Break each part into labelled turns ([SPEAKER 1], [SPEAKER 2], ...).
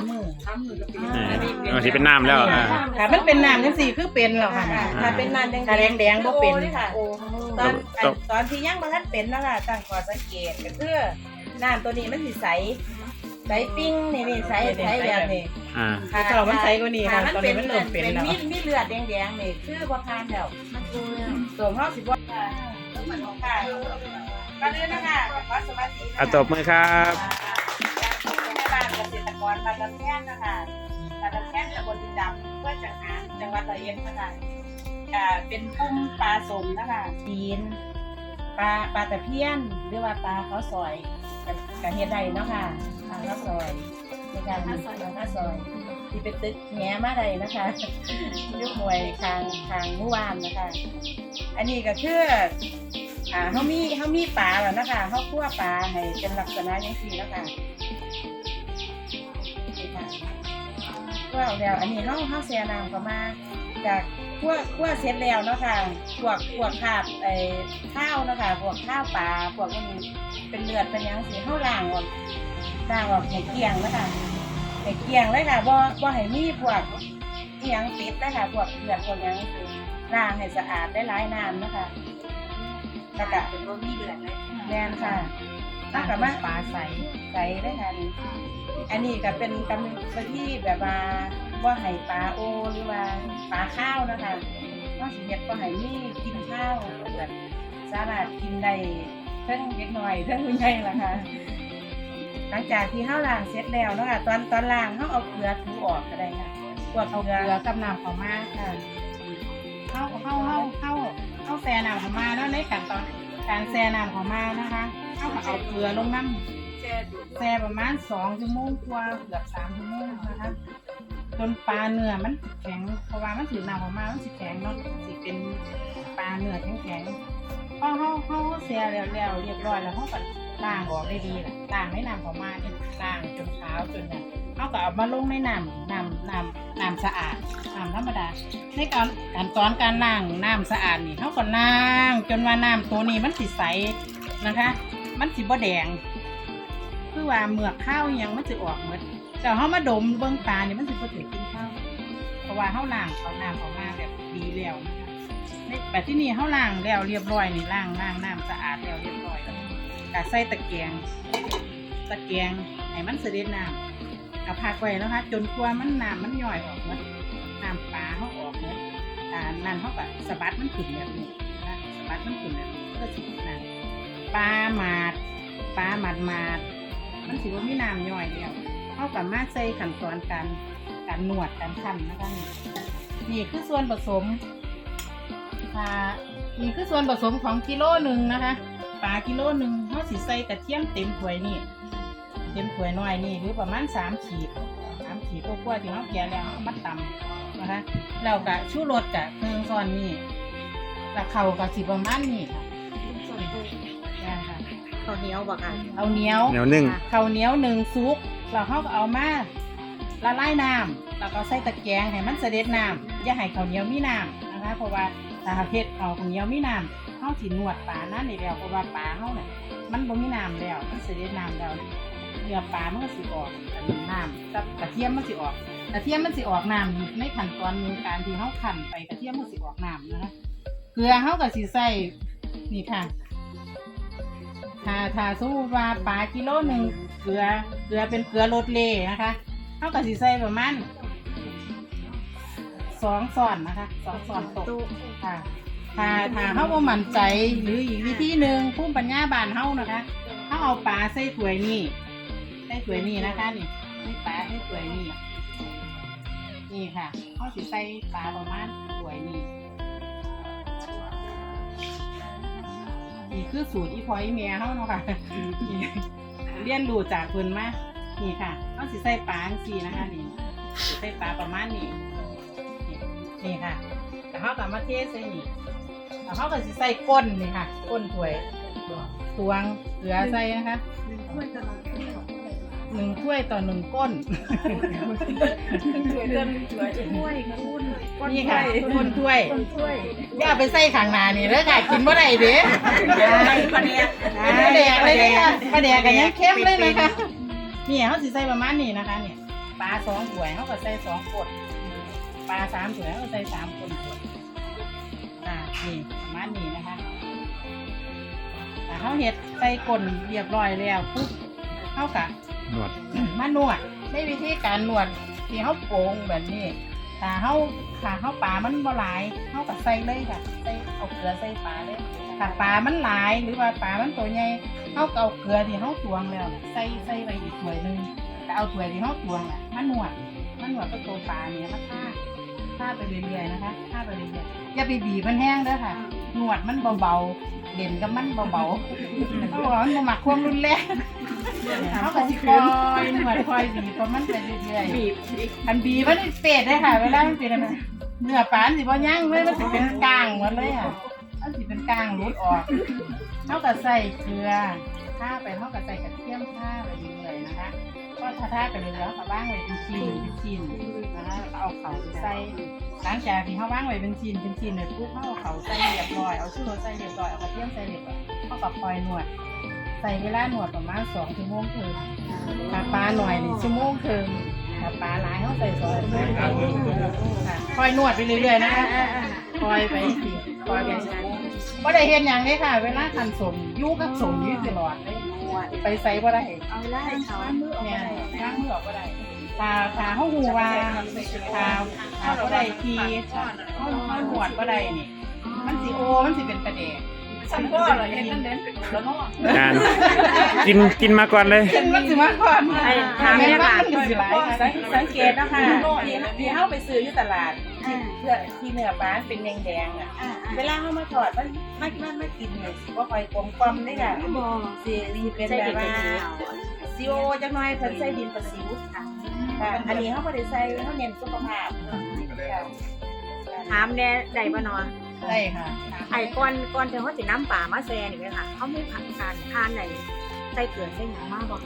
[SPEAKER 1] ามมือ
[SPEAKER 2] อ่าเอาสิเป็นน้ำแล้วอ่า
[SPEAKER 1] ค่ะมันเป็นน้ำจังสี่คือเป็นแล้วค่ะ
[SPEAKER 3] ค่ะ ถ้าเป็นนานยัง
[SPEAKER 1] ถ้าแดงๆบ่เป็น
[SPEAKER 3] โอ้ยค่ะ
[SPEAKER 1] โอ้
[SPEAKER 3] ตอน
[SPEAKER 2] ตก
[SPEAKER 3] ตอนที่ยังบ่ทันเป็นเนาะคะตั้งข้อสังเกตก็คือน้ำตัวนี้มันสิใสใสปิ้งนี่นี่ใสใสแบบนี้
[SPEAKER 2] อ่า
[SPEAKER 1] ถ้าเรามันใสกว่านี้ค่ะ
[SPEAKER 3] ถ้า
[SPEAKER 1] ตอนนี้มันเริ่มเป็นแล้ว
[SPEAKER 3] มีมีเลือดแดงๆนี่คือบ่ทานแล้วมันกูส่วนเฮาสิบ่ค่ะต้องมันของค่ะก็เลยนะคะขอสวัสดีนะคะ
[SPEAKER 2] อะตบมือครับ
[SPEAKER 3] แม่บ้านเกษตรกรบ้านลำแค้นนะคะบ้านลำแค้นตำบลดินดำเพื่อจังหาจังหวัดร้อยเอ็ดนะคะอ่าเป็นกลุ่มปลาสมนะคะจีนปลาปลาตะเพียนหรือว่าปลาข้าวซอยกับกับเฮ็ดได้เนาะค่ะปลาข้าวซอยในการมีปลาข้าวซอยที่เป็นตึกแง่มาไดนะคะยุคหวยทางทางมื่วานนะคะ อันนี้ก็คืออ่าเขามีเขามีปลาแล้วนะคะเขาคั่วปลาให้เป็นลักษณะอย่างนี้นะคะ คั่วแล้วอันนี้เขาเขาแช่น้ำเข้ามาจากคั่วคั่วเสร็จแล้วเนาะค่ะพวกพวกขาบไอ้ข้าวเนาะคะพวกข้าวปลาพวกนี้เป็นเลือดเป็นหยังสีเขาล้างออกล้างออกให้เกลี่ยงนะคะให้เกลี่ยงเลยค่ะบ่บ่ให้มีพวกอีหยังติดนะคะพวกเลือดพวกหยังสิล้างให้สะอาดได้หลายน้ำนะคะแล้วก็เป็นบ่มีเลือดเลยแม่นค่ะถ้ากับมาปลาใสใสได้ค่ะนี่ อันนี้ก็เป็นกรรมวิธีแบบว่าว่าให้ปลาโอหรือว่าปลาข้าวนะคะว่าสิเฮ็ดก็ให้มีกินข้าวแบบสามารถกินได้เทั้งเล็กน้อยเทั้งผู้ใหญ่ละค่ะหลังจากที่เฮาวล้างเสร็จแล้วเนาะค่ะตอนตอนล้างเฮาเอาเกลือถูออกก็ได้ค่ะพวก
[SPEAKER 1] เอา
[SPEAKER 3] เกลือ
[SPEAKER 1] กับน้ำข้ามาค่ะเข้าเข้าเข้าเข้าเข้าแช่น้ำข้ามาแล้วในขั้นตอนการแช่น้ำข้ามานะคะเข้าเอาเกลือลงน้ำ
[SPEAKER 3] แช่
[SPEAKER 1] ประมาณสองชั่วโมงกว่าเกือบสามชั่วโมงนะคะจนปลาเนื้อมันแข็งเพราะว่ามันถือน้ำออกมามันสิแข็งเนาะสิเป็นปลาเนื้อแข็งแข็งพอเขาเขาแช่แล้วแล้วเรียบร้อยแล้วเขาก็ล้างออกได้ดีล่ะล้างในน้ำของมาจนล้างจนขาจนเนี่ยเขาก็เอามาลงในน้ำน้ำน้ำน้ำสะอาดน้ำธรรมดาในการการตอนการล้างน้ำสะอาดนี่เขาก็ล้างจนว่าน้ำตัวนี้มันสิใสนะคะ มันสิบ่แดง ว่าเมือกข้าวยังมันจะออกเหมดแต่เฮามาดมเบิ่งตาเนี่ยมันสิบ่ถือกินข้าวเพราะว่าเฮาล้างเขาน้ำออกมาแบบดีแล้วนะคะแบบที่นี่เฮาล้างแล้วเรียบร้อยนี่ล้างล้างน้ำสะอาดแล้วเรียบร้อยแล้วก็ใส่ตะเกียงตะเกียงให้มันเสด็จน้ำก็พักไว้นะคะ จนกว่ามันน้ำมันย่อยออกหมดน้ำปลาเฮาออกหมดอ่านั่นเฮาก็สะบัดมันขึ้นแบบนี้นะสะบัดมันขึ้นแบบนี้ก็สินั่นปลาหมาดปลาหมาดหมาด มันสิว่ามีน้ำย่อยแล้วเข้ากับมาใส่ขั้นตอนการการนวดการคั่นนะคะนี่นี่คือส่วนผสมอ่านี่คือส่วนผสมของกิโลหนึ่งนะคะปลากิโลหนึ่งเขาสิใส่กระเทียมเต็มถ้วยนี่เต็มถ้วยน้อยนี่หรือประมาณสามขีดสามขีดก็กว่าที่เขาแกะแล้วเอามาตำนะคะแล้วก็ชูรสกับเครื่องซอนนี่แล้วเขากับสิประมาณนี่ค่ะนี่ค่ะ
[SPEAKER 3] ข้าวเหนียวบ่ค่ะ
[SPEAKER 1] เอาเหนียว
[SPEAKER 2] เหนียวนึ่ง
[SPEAKER 1] ข้าวเหนียวหนึ่งซุกแล้วเขาก็เอามาละลายน้ำแล้วก็ใส่ตะแกรงให้มันเสด็จน้ำอย่าให้ข้าวเหนียวมีน้ำนะคะ เพราะว่าถ้าเฮ็ดข้าวเหนียวมีน้ำเขาสินวดปลานั่นนี่แล้วเพราะว่าปลาเขาเนี่ยมันบ่มีน้ำแล้วมันเสด็จน้ำแล้วเนื้อปลามันก็สิออกอันนี้น้ำกับกระเทียมมันสิออกกระเทียมมันสิออกน้ำในขั้นตอนหนึงการที่เขาคั่นไปกระเทียมมันสิออกน้ำนะคะเกลือเขาก็สิใส่นี่ค่ะ ถ้าถ้าสมมติว่าปลากิโลหนึ่งเกลือเกลือเป็นเกลือรสเล่นะคะเท่ากับสีใส่ประมาณสองส่อนนะคะสองส่อนตกค่ะถ้าถ้าเขาบ่มั่นใจหรืออีกวิธีหนึ่งพุ่มปัญญาบานเฮานะคะเขาเอาปลาใส่ถ้วยนี่ใส่ถ้วยนี่นะคะนี่ใส่ปลาใส่ถ้วยนี่นี่ค่ะเขาสิใส่ปลาประมาณถ้วยนี่ คือสูตรอีพอยเมียเขาเนาะค่ะนี่เรียนรู้จากเพิ่นมานี่ค่ะเขาสิใส่ปลาจังซี่นะคะนี่สิใส่ปลาประมาณนี้นี่นี่ค่ะแต่เขาก็มาเทใส่นี่แล้วเขาก็สิใส่ก้นนี่ค่ะก้นถ้วยตวงเกลือใส่นะคะ หนึ่งถ้วยต่อหนึ่งก้น
[SPEAKER 3] ช่วยเดินช่วยช่วยคุณ
[SPEAKER 1] นี่ค่ะก้นถ้วย
[SPEAKER 3] ช่วย
[SPEAKER 1] อย่าเอาไปใส่ข้างหน้านี่แล้วค่ะกินบ่ได้เด้
[SPEAKER 3] ปลาเนี้ย
[SPEAKER 1] ปลาแดกเลยนะคะปลาแดกกันยังเข้มเลยนะคะนี่เขาสิใส่ประมาณนี้นะคะ เนี่ยปลาสองถ้วยเขาก็ใส่สองกดปลาสามถ้วยเขาก็ใส่สามคนอ่านี่ประมาณนี้นะคะแต่เขาเห็ดใส่กลนเรียบร้อยแล้วปุ๊บเขากะ
[SPEAKER 2] นวด
[SPEAKER 1] มานวดในวิธีการนวดที่เขาโป่งแบบนี้ถ้าเขาถ้าเขาปลามันบ่หลายเขาก็ใส่เลยค่ะใส่เอาเกลือใส่ปลาเลยถ้าปลามันหลายหรือว่าปลามันตัวใหญ่เขาก็เอาเกลือที่เขาตวงแล้วน่ะใส่ใส่ไปอีกถ้วยหนึงแต่เอาถ้วยที่เขาตวงอะมานวดมานวดก็ตัวปลาเนี่ยมาท่าท่าไปเรื่อยๆนะคะท่าไปเรื่อยๆอย่าไปบีบมันแห้งเด้อค่ะนวดมันเบาๆเด่นกับมันเบาๆเขาบอกว่ามันบ่มักความรุนแรง เขาก็สิคอยนวดคอยบีบเพราะมันไปเรื่อยๆ
[SPEAKER 3] บีบ
[SPEAKER 1] อันบีมันเป็ดเลยค่ะเวลามันเป็นอะไรเนื้อปลานสิบ่ย่างเลยมันสิเป็นกลางหมดเลยอะมันสิเป็นกลางรุดออกเท่ากับใส่เกลือท่าไปเท่ากับใส่กระเทียมท่าไปเรื่อยๆนะคะก็ท่าท่าไปเรื่อยๆแล้วก็ว่างไว้เป็นชิ้นเป็นชิ้นนะคะเอาเขาใส่หลังจากที่เขาว่างไว้เป็นชิ้นเป็นชิ้นเลยปุ๊บเขาเอาเขาใส่เรียบร้อยเอาชูรสใส่เรียบร้อยเอากระเทียมใส่เรียบร้อยเขาก็ปล่อยนวด ใส่เวลาหนวดประมาณสองชั่วโมงครึ่งถ้าปลาหน่อยนี่ชั่วโมงครึ่งถ้าปลาหลายเขาใส่สองชั่วโมงครึ่งค่ะคอยนวดไปเรื่อยๆนะคะคอยไปสิคอยไปก็ได้เห็นอย่างนี้ค่ะ เวลาทันสมยู่กับสมยู่ตลอดเลยไปใส่ก็ได้
[SPEAKER 3] เอาไล่เขามือออก
[SPEAKER 1] เนี่ย
[SPEAKER 3] มาได้
[SPEAKER 1] ล้างมือออกก็ได้ถ้าถ้าเขาหูว่าถ้าถ้าก็ได้ทีเขาเขาหนวดก็ได้นี่มันสิโอมันสิเป็นประเดก
[SPEAKER 3] ฉันก็เลยเห็นนั่นเด่นเป็นแล้วเนาะ
[SPEAKER 2] งานกินกินมาก่อนเลย
[SPEAKER 1] เป็นมันสิมาก่อน
[SPEAKER 3] ไอ้ถามแม่บ้าน
[SPEAKER 1] มันสิหลายค่ะ
[SPEAKER 3] สังเกตนะคะที่ที่เข้าไปซื้ออยู่ตลาดที่เพื่อที่เนื้อปลาเป็นแดงๆอะ เวลาเข้ามาถอดมันมันมันมันกินเนี่ยสิว่าคอยกลมกลมได้ค่ะสิสิเป็นแบบว่าซีโอจังหน่อยเพิ่นใส่ดินประสิวค่ะค่ะอันนี้เขาบ่ได้ใส่เขาเน้นสุขภาพค่ะ
[SPEAKER 4] ถามแน่ได้บ่เนาะ
[SPEAKER 1] ใช่ค่ะ
[SPEAKER 4] ไอ้ก่อนก่อนที่เขาสิน้ำป่ามาแซ่นี่ไหมค่ะเขาไม่ผ่านการทานไหนใส่เกลือใส่หยังมาบ่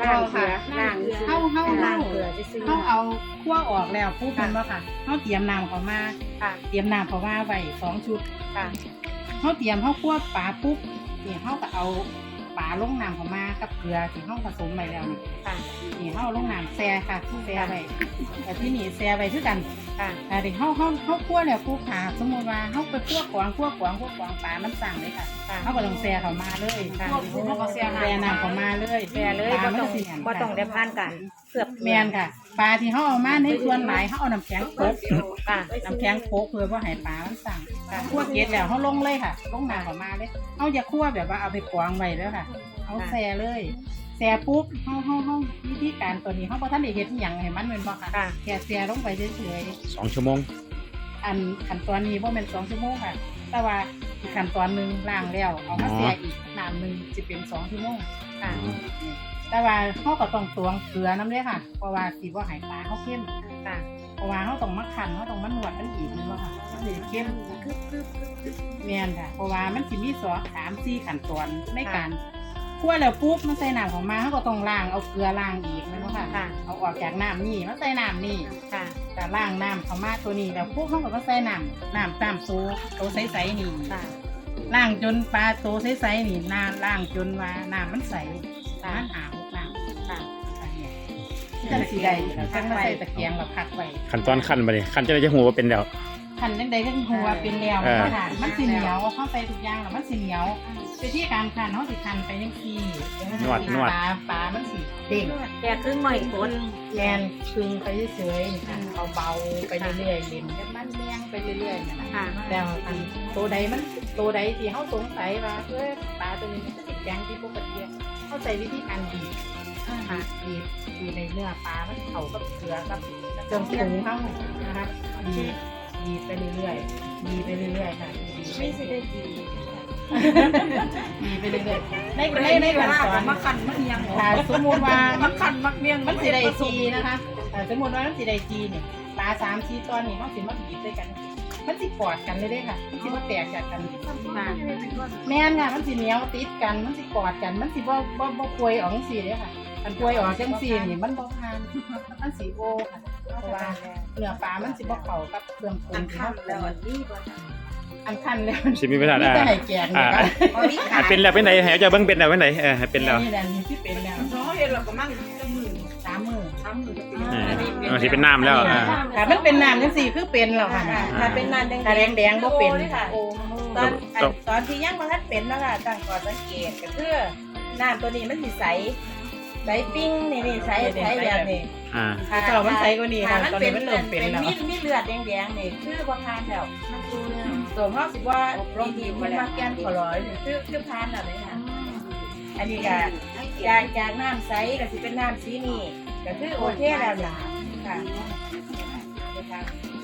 [SPEAKER 3] ล้างเกลือล้าง
[SPEAKER 1] เฮาเฮา
[SPEAKER 4] ล้า
[SPEAKER 1] เฮาง
[SPEAKER 4] เกลือจะซื้อ
[SPEAKER 1] เฮาเอาคั่วออกแล้วปุ๊บมันบ่ค่ะเฮาเตรียมน้ำเข้ามา
[SPEAKER 4] ค่ะ
[SPEAKER 1] เตรียมน้ำเข้ามาไว้สองชุด
[SPEAKER 4] ค่ะ
[SPEAKER 1] เฮาเตรียมเฮาคั่วปลาปุ๊บนี่เฮาก็เอาปลาลงน้ำเข้ามากับเกลือที่เฮาผสมไปแล้วนี่
[SPEAKER 4] ค่ะ
[SPEAKER 1] นี่เฮาลงน้ำแช่ค่ะแช่ไว้แต่ที่นี่แช่ไว้คือกัน
[SPEAKER 4] ค่ะ
[SPEAKER 1] แต่เด็กเขาเขาเขาคั่วแล้วคั่วขาสมมติว่าเขาไปคั่วกวางคั่วกวางคั่วกวางปลามันสั่งเลยค่ะ
[SPEAKER 4] ค่ะ
[SPEAKER 1] เขาก็ต้องแซ่เขามาเลยค่ะ
[SPEAKER 4] เขาก็แช่น้ำ
[SPEAKER 1] แซ่น้ำเขามาเลย
[SPEAKER 4] แซ่เลย
[SPEAKER 1] ปลา
[SPEAKER 4] บ่
[SPEAKER 1] มัน
[SPEAKER 4] ต้อง
[SPEAKER 1] เสี่ยง
[SPEAKER 4] บ่ต้องได้ผ่านการเสือบ
[SPEAKER 1] แมนค่ะปลาที่เขาเอามาในส่วนหลายเขาเอาน้ำแข็งโคก
[SPEAKER 4] ค่ะ
[SPEAKER 1] น้ำแข็งโคกเพื่อว่าให้ปลามันสั่งค่ะคั่วเกล็ดแล้วเขาลงเลยค่ะลงน้ำเขามาเลยเขาจะคั่วแบบว่าเอาไปกวางไว้แล้วค่ะเขาแซ่เลย แซ่ปุ๊บเขาเขาเขาวิธีการตัวนี้เขาพอท่านได้เห็นอย่างให้มันเป็นบ่ค่ะ
[SPEAKER 4] ค่ะ
[SPEAKER 1] แค่แซ่ลงไปเฉยๆ
[SPEAKER 2] สองชั่วโมง
[SPEAKER 1] อันขั้นตอนนี้ว่าเป็นสองชั่วโมงค่ะ แต่ว่าอีกขั้นตอนหนึ่งล้างแล้วเอามาเสียอีกน้ำหนึ่งจะเป็นสองชั่วโมง
[SPEAKER 4] ค่ะ
[SPEAKER 1] แต่ว่าเขาก็ต้องตวงเกลือน้ำเลยค่ะ เพราะว่าสีว่าหายปลาเขาเข้ม
[SPEAKER 4] ค่ะ
[SPEAKER 1] เพราะว่าเขาต้องมาขันเขาต้องมาหนวดมันอีกนี่ว่าค่ะมันถึงเข้มเมียนค่ะ เพราะว่ามันสิมีสองสามสี่ขั้นตอนในการ คั่วแล้วปุ๊บมันใส่น้ำของมาเขาก็ต้องล้างเอาเกลือล้างอีกนั่นว่าค่ะ
[SPEAKER 4] ค่ะ
[SPEAKER 1] เอาออกจากน้ำนี่มาใส่น้ำนี่
[SPEAKER 4] ค่ะ
[SPEAKER 1] แต่ล่างน้ำเขามาตัวนี้แล้วพวกเขาก็มาใส่น้ำน้ำตามโซโตใสๆนี่
[SPEAKER 4] ค่ะ
[SPEAKER 1] ล่างจนปลาโตใสๆนี่น้ำล่างจนว่าน้ำมันใสน้ำหาวน้ำ
[SPEAKER 4] ค่ะ
[SPEAKER 1] อันเนี้ยจังสีใดแล้วจังมาใส่ตะเกียงแล้วพักไว้
[SPEAKER 2] ขั้นตอนขั้นไปเลยขั้นจะได้จะหัวว่าเป็นแล้ว
[SPEAKER 1] ขันจังใดก็หัวเป็นแล้ว
[SPEAKER 2] เออ
[SPEAKER 1] มันค่ะ มันสีเหนียวเข้าใส่ทุกอย่างแล้วมันสีเหนียว ไปที่การขันเขาสิขันไปยังซี
[SPEAKER 2] นวดนวด
[SPEAKER 1] ปลาปลามันสีเด้ง
[SPEAKER 4] แกครึ่งหน่อยกด
[SPEAKER 1] แมนคึงไปเฉยๆค่ะเอาเบาๆไปเรื่อยๆเล่นกับมันเลี้ยงไปเรื่อยๆนั่นนะ
[SPEAKER 4] ค่ะ
[SPEAKER 1] แต่ว่าอันตัวใดมันตัวใดที่เขาสงสัยว่าเอ้ยปลาตัวนี้มันจะติดแกงที่ปกติเข้าใจวิธีการบีบค่ะบีบบีบในเนื้อปลามันเข้ากับเกลือกับเครื่องปรุงเขานะคะบีบบีบไปเรื่อยๆบีบไปเรื่อยๆค่ะบีบ
[SPEAKER 3] ไม่ใช่ได้ดี
[SPEAKER 1] บีบไปเรื่อยๆในในในขั้นตอน
[SPEAKER 3] มาคันมาเอียง
[SPEAKER 1] ถ้าสมมติว่า
[SPEAKER 3] มาคันมาเมียง
[SPEAKER 1] มันสิได้จีนะคะแต่สมมติว่ามันสิได้จีเนี่ยปลาสามชีตอนนี้เขาสิมาบีบด้วยกัน มันสิกอดกันเลยเด้ค่ะมันสิมาแตกจากกัน
[SPEAKER 4] ค่ะ
[SPEAKER 1] แม่นค่ะมันสิเหนียวติดกันมันสิกอดกันมันสิบ่บ่บ่ควยออกจังซี่เด้ค่ะอันควยออกจังซี่นี่มันบ่ทานมันสิโอค่ะเพราะว่าเนื้อปลามันสิบ่เข้ากับเครื่องปรุ
[SPEAKER 3] อั
[SPEAKER 1] ง
[SPEAKER 3] น
[SPEAKER 1] ที่
[SPEAKER 3] คัน
[SPEAKER 1] เฮา
[SPEAKER 3] แล้วอันนี้บ่
[SPEAKER 1] อันคันแล้ว
[SPEAKER 2] สิมีเวลา
[SPEAKER 1] มี
[SPEAKER 2] ได้
[SPEAKER 1] แต่ให้แกงนี่ค่ะ
[SPEAKER 3] อ๋อนี่
[SPEAKER 2] อะเป็นแล้วเป็นไหนให้เจ้าเบิ่งเป็นแล้วเป็นไหนเออให้เป็นแล้ว
[SPEAKER 1] นี่แหละนี่ที่เป็นแล้ว
[SPEAKER 3] เขาเห็นเราก็มั่งจะมือ
[SPEAKER 1] สามมื้อ
[SPEAKER 3] ทำมือจะเป็น
[SPEAKER 2] เออมันสิเป็นน้ำแล้วอ่า
[SPEAKER 1] ถ้ามันเป็นน้ำจังซี่คือเป็นแล้ว
[SPEAKER 3] ค่ะ
[SPEAKER 1] ค่ะ
[SPEAKER 3] ถ้าเป็นนานแดง
[SPEAKER 1] ถ้าแดงๆบ่เป็น
[SPEAKER 3] ค่ะ
[SPEAKER 4] โอ้
[SPEAKER 3] ตอนอันตอนที่ยังบ่ทันเป็นเนาะค่ะตั้งก่อนสังเกตก็คือน้ำตัวนี้มันสิใสใสปิ้งนี่นี่ใสใสแบบนี้
[SPEAKER 2] อ่า
[SPEAKER 1] ถ้าเจ้ามันใสกว่านี้ค่ะตอนนี้มันเริ่มเป็นแล้ว
[SPEAKER 3] มีมีเลือดแดงๆนี่คือบ่ทานแล้ว ตัวเฮาสิว่าดีดีมันมาแกนขอร้อยนี่คือคือทานแล้วเลยค่ะอันนี้ก็จากจากน้ำใสก็สิเป็นน้ำสีนี่ก็คือโอเคแล้วล่ะค่ะ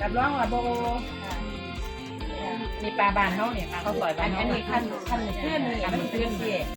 [SPEAKER 3] รับรองว่าโบค่ะ
[SPEAKER 1] มีปลาบ้านเฮาเนี่ยปลาข้าวซอย
[SPEAKER 3] อั
[SPEAKER 1] บ้านนเฮา
[SPEAKER 3] อันนี้ขั้นขั้นขึ้นนี่มันเป็นสิ